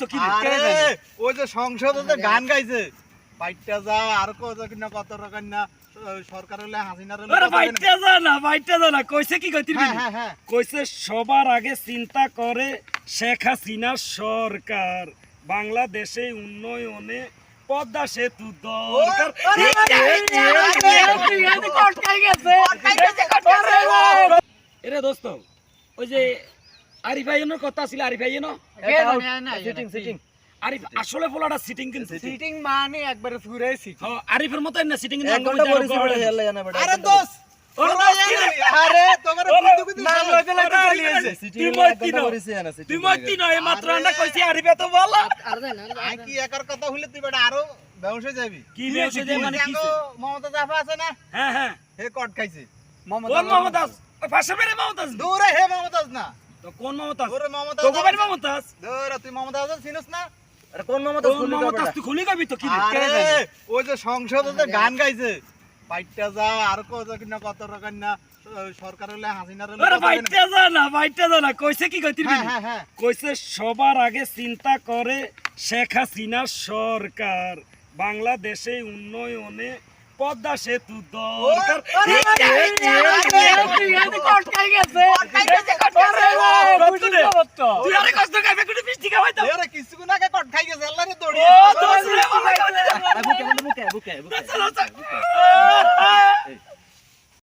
তো কি ওই যে সংসদে গান গাইছে বাইটটা যা আর কত কিনা কত রকম না সরকার হলে হাসিনার আরে বাইটটা যা না বাইটটা যা না কইছে কি কইতির হ্যাঁ হ্যাঁ হ্যাঁ কইছে সবার আগে চিন্তা করে শেখ হাসিনা সরকার বাংলাদেশে উন্নয়নে পদ্মা সেতু দরকার এরে দোস্ত ওই যে আরিফ ভাইয়ের কথা ছিল আরিফ ভাইয়ের সিটিং সিটিং আরিফ আসলে সিটিং সিটিং মানে একবারে পুরে সিটিং হ্যাঁ, আরিফের মতো না সিটিং এক ঘণ্টা পরিচয় বড় হেলা জানা বড় আরে দোস আরে তোমার নাম লইতে লইতে চলে এসে তুই মইতি না তুই মইতি না এই মাত্র আন্ডা কইছি আরিফে তো বল। আই কি একার কথা হইলে তুই বেটা আরও ব্যবসা যাবি? কি বেউসে যে মানে কি মমতা জাফা আছে না? হ্যাঁ হ্যাঁ। হে কট খাইছে। কোন মমতাজ পাশে বেরে মমতাজ। দূরে হে মমতাজ না। তো কোন মমতাজ দূরে মমতাজ তো গোবের মমতাজ দূরে তুই মমতাজ চিনিস না আরে কোন মামা তো মমতাজ তুই খুলি গাবি তো কি আরে ওই যে সংসদে গান গাইছে বাইটটা যা আর কত কিনা কত রকম না সরকার হলে হাসিনার হলে আরে বাইটটা যা না বাইটটা যা না কইছে কি কইতির হ্যাঁ হ্যাঁ হ্যাঁ কইছে সবার আগে চিন্তা করে শেখ হাসিনা সরকার বাংলাদেশে উন্নয়নে পদ্মা সেতু দরকার দিকে হইতো আরে কিছুক্ষণ আগে কট খাই গেছে